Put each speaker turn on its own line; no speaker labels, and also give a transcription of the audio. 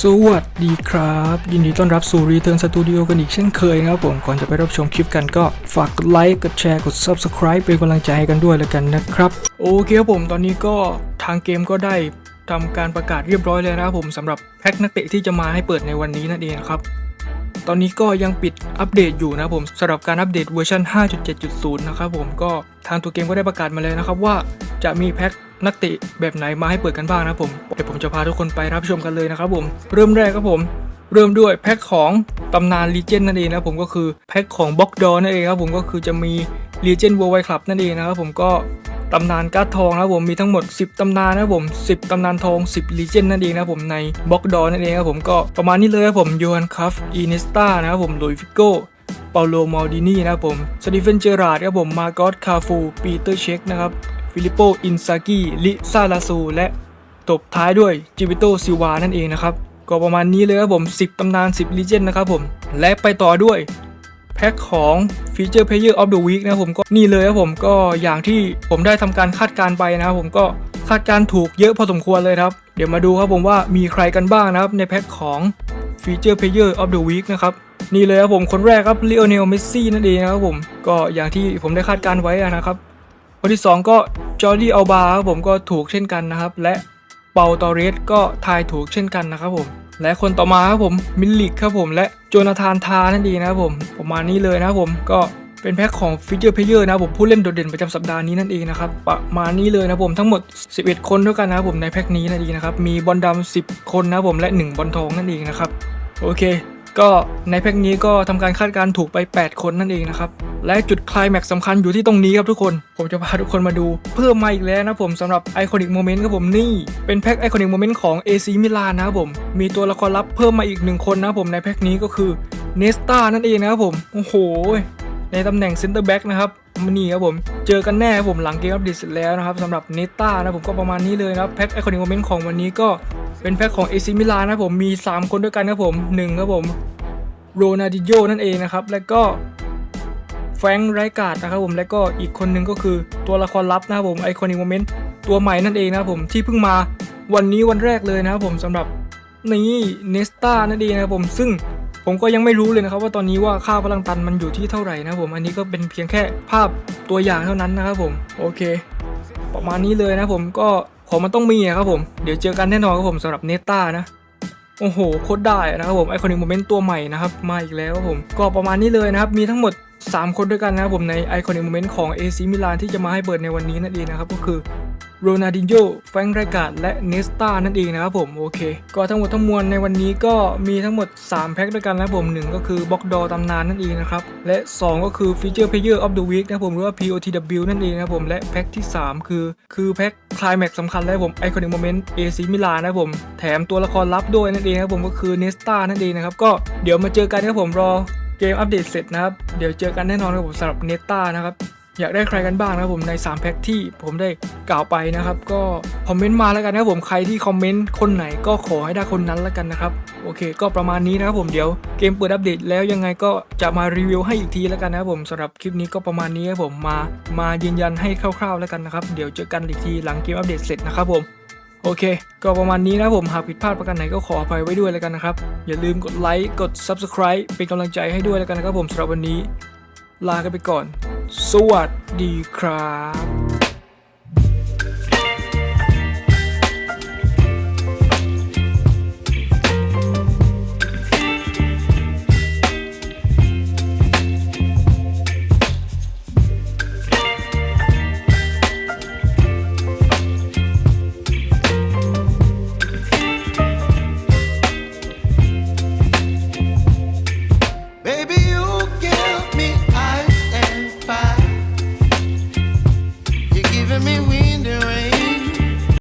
สวัสดีครับ ยินดีต้อนรับสู่ Return Studio กันอีกเช่นเคยนะครับผม ก่อนจะไปรับชมคลิปกันก็ฝากกดไลค์กดแชร์กด Subscribe เป็นกำลังใจให้กันด้วยแล้วกันนะครับ โอเคครับผมตอนนี้ก็ทางเกมก็ได้ทำการประกาศเรียบร้อยเลยนะครับผมสำหรับแพ็คนักเตะที่จะมาให้เปิดในวันนี้นั่นเองครับ ตอนนี้ก็ยังปิดอัปเดตอยู่นะครับผมสำหรับการอัปเดตเวอร์ชัน5.7.0 นะครับผมก็ทางตัวเกมก็ได้ประกาศมาแล้วนะครับว่าจะมีแพ็ค นักเตะแบบไหนมาให้เปิดกันบ้างนะผมเดี๋ยวผมจะพาทุกคนไปรับชมกันเลยนะครับผม เริ่มแรกครับผม เริ่มด้วยแพ็คของตำนานลีเจนนั่นเองนะผมก็คือแพ็คของบล็อกดอนั่นเองครับผมก็คือจะมีลีเจน w o r l d w i d e Club นั่นเองนะครับผมก็ตำนานการ์ดทองนะผมมีทั้งหมด 10 ตำนานนะผม 10 ตำนานทอง 10ลีเจนนั่นเองนะผมในบล็อกดอนั่นเองครับผมก็ประมาณนี้เลยครับผมโยฮันคัฟอีนิสตานะครับผมลุยฟิโก้เปาโลมอลดินีนะครับผมสตีเฟนเจอราร์ดครับผมมาโกอตคาฟูปีเตอร์เช็คนะครับ ฟิลิปโป อินซากิลิซาลาซู และตบท้ายด้วยจิวิโตซิวานั่นเองนะครับ ก็ประมาณนี้เลยครับผม 10 ตำนาน 10ลีเจนนะครับผม และไปต่อด้วยแพ็คของฟีเจอร์เพลเยอร์ออฟเดอะวีคนะผมก็นี่เลยครับผมก็อย่างที่ผมได้ทำการคาดการณ์ไปนะครับผมก็คาดการณ์ถูกเยอะพอสมควรเลยครับ เดี๋ยวมาดูครับผมว่ามีใครกันบ้างนะครับในแพ็คของฟีเจอร์เพลเยอร์ออฟเดอะวีคนะครับนี่เลยครับผมคนแรกครับลีโอเนลเมสซี่นั่นเองนะครับผมก็อย่างที่ผมได้คาดการณ์ไว้นะครับ คนที่ 2 ก็จอร์ดี้อัลบาครับผมก็ถูกเช่นกันนะครับ และเปาตอเรสก็ทายถูกเช่นกันนะครับผม และคนต่อมาครับผมมิลลิกครับผม และโจนาธานทานั่นเองนะครับผมประมาณนี้เลยนะครับผมก็เป็นแพ็คของฟิเจอร์เพเยอร์นะผมผู้เล่นโดดเด่นประจำสัปดาห์นี้นั่นเองนะครับประมาณนี้เลยนะผมทั้งหมด 11 คนด้วยกันนะผมในแพ็คนี้นั่นเองนะครับมีบอลดำ10 คนนะครับผมและ 1 บอลทองนั่นเองนะครับโอเค ก็ในแพ็คนี้ก็ทำการคาดการณ์ถูกไป 8 คนนั่นเองนะครับ และจุดคลายแม็กสำคัญอยู่ที่ตรงนี้ครับทุกคน ผมจะพาทุกคนมาดู เพิ่มมาอีกแล้วนะผมสำหรับไอคอนิกโมเมนต์ครับผมนี่ เป็นแพ็คไอคอนิกโมเมนต์ของ AC มิลานนะครับผม มีตัวละครลับเพิ่มมาอีกหนึ่งคนนะครับผมในแพ็คนี้ก็คือเนสตานั่นเองนะครับผม โอ้โห ในตำแหน่งเซนเตอร์แบ็กนะครับมันนี่ครับผม เจอกันแน่ครับผมหลังเกมอัปเดตเสร็จแล้วนะครับสำหรับเนต้านะผมก็ประมาณนี้เลยนะแพ็คไอคอนิกโมเมนต์ของวันนี้ก็ เป็นแพ็คของ AC มิลานนะผมมี 3 คนด้วยกันครับผมหนึ่งครับผมโรนัลดิโยนั่นเองนะครับแล้วก็แฟงไรกาดนะครับผมแล้วก็อีกคนหนึ่งก็คือตัวละครลับนะครับผมไอคอนิกโมเมนต์ตัวใหม่นั่นเองนะครับผมที่เพิ่งมาวันนี้วันแรกเลยนะครับผมสำหรับนี่เนสตานั่นเองนะครับผมซึ่งผมก็ยังไม่รู้เลยนะครับว่าตอนนี้ว่าค่าพลังตันมันอยู่ที่เท่าไหร่นะครับผมอันนี้ก็เป็นเพียงแค่ภาพตัวอย่างเท่านั้นนะครับผมโอเค ประมาณนี้เลยนะผมก็ ของมันต้องมีอะครับผม เดี๋ยวเจอกันแน่นอนครับผมสำหรับเนต้านะ โอ้โหโคตรได้นะครับผมไอคอนิกโมเมนต์ตัวใหม่นะครับมาอีกแล้วครับผม ก็ประมาณนี้เลยนะครับ มีทั้งหมด 3 คนด้วยกันนะครับผมในไอคอนิกโมเมนต์ของ AC มิลานที่จะมาให้เปิดในวันนี้นั่นเองนะครับก็คือ โรนัลดินโญ่แฟรงค์ไรกาดและเนสตานั่นเองนะครับผมโอเค ก็ทั้งหมดทั้งมวลในวันนี้ก็มีทั้งหมด 3 แพ็คด้วยกันนะผมหนึ่งก็คือบล็อกดอตำนานนั่นเองนะครับและ 2 ก็คือฟีเจอร์เพลเยอร์ออฟเดอะวีคนะผมหรือว่า POTW นั่นเองนะผมและแพ็คที่ 3 คือ คือแพ็คคลายแม็กสำคัญแล้วผมไอคอนิกโมเมนต์ AC มิลานะผมแถมตัวละครลับด้วยนั่นเองนะครับผมก็คือเนสตานั่นเองนะครับก็เดี๋ยวมาเจอกันนะครับผมรอเกมอัปเดตเสร็จนะครับเดี๋ยวเจอกันแน่นอนครับผมสำหรับเนสตานะครับ อยากได้ใครกันบ้างนะครับผมใน 3 แพ็คที่ผมได้กล่าวไปนะครับ ก็คอมเมนต์มาแล้วกันนะครับผมใครที่คอมเมนต์คนไหนก็ขอให้ได้คนนั้นแล้วกันนะครับโอเค ก็ประมาณนี้นะครับผมเดี๋ยวเกมเปิดอัปเดตแล้วยังไงก็จะมารีวิวให้อีกทีแล้วกันนะครับผมสำหรับคลิปนี้ก็ประมาณนี้ครับผมมามายืนยันให้คร่าวๆแล้วกันนะครับเดี๋ยวเจอกันอีกทีหลังเกมอัปเดตเสร็จนะครับผมโอเค ก็ประมาณนี้นะผม หากผิดพลาดประการไหนก็ขออภัยไว้ด้วยแล้วกันนะครับ อย่าลืมกดไลค์ กด Subscribe เป็นกำลังใจให้ด้วยแล้วกันนะครับผมสำหรับวันนี้ ลากันไปก่อน สวัสดีครับ